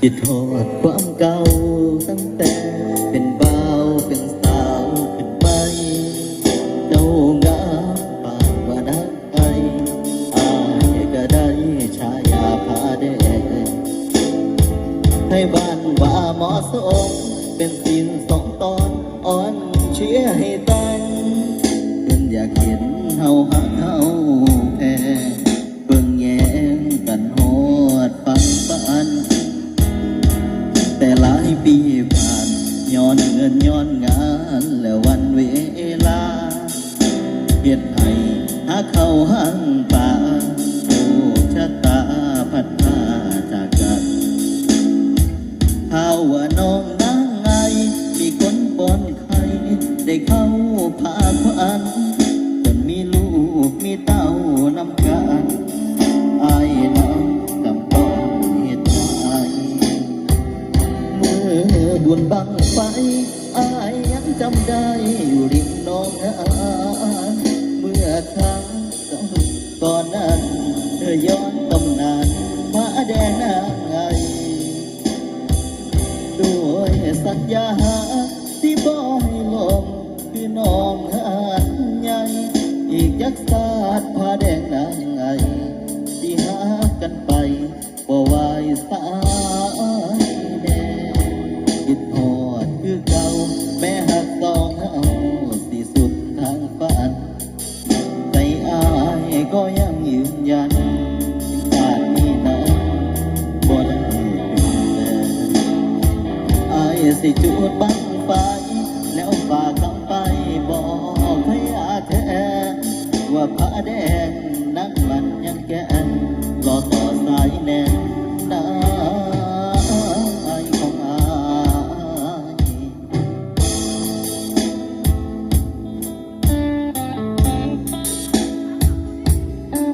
คิดทอดความเก่าตั้งแต่เป็นบ่าวเป็นสาวขึ้นไปเจ้างามปานว่านักไออายก็ได้ชายาพาแดงให้บ้านว่าเหมาะสมเป็นสิ่งสองตอนอ่อนเชียให้ตั้งเพิ่นอยากเห็นเฮาหา แต่หลายปีผ่านย้อนเงินย้อนงานแล้ววันเวลาเฮ็ดให้หาเข้าหังป่ บุญบังไฟอายยังจำได้อยู่ริมน้องน้ำเมื่อครั้งก่อนนั้นเธอย้อนตำนานมาแดงนางไงด้วยสัญญาที่บ่ให้ลมคือน้องหานใหญ่อีกยักษ์ศาสตร์ผ้าแดงนางไงที่หากันไปบ่ไหวสา ก็ยังยืนยันชาตินี้นะบนได้เป็นแน่อ้สิจุดบังไปแล้วฝากคำไปบอกพญาแท้ว่าพระแดง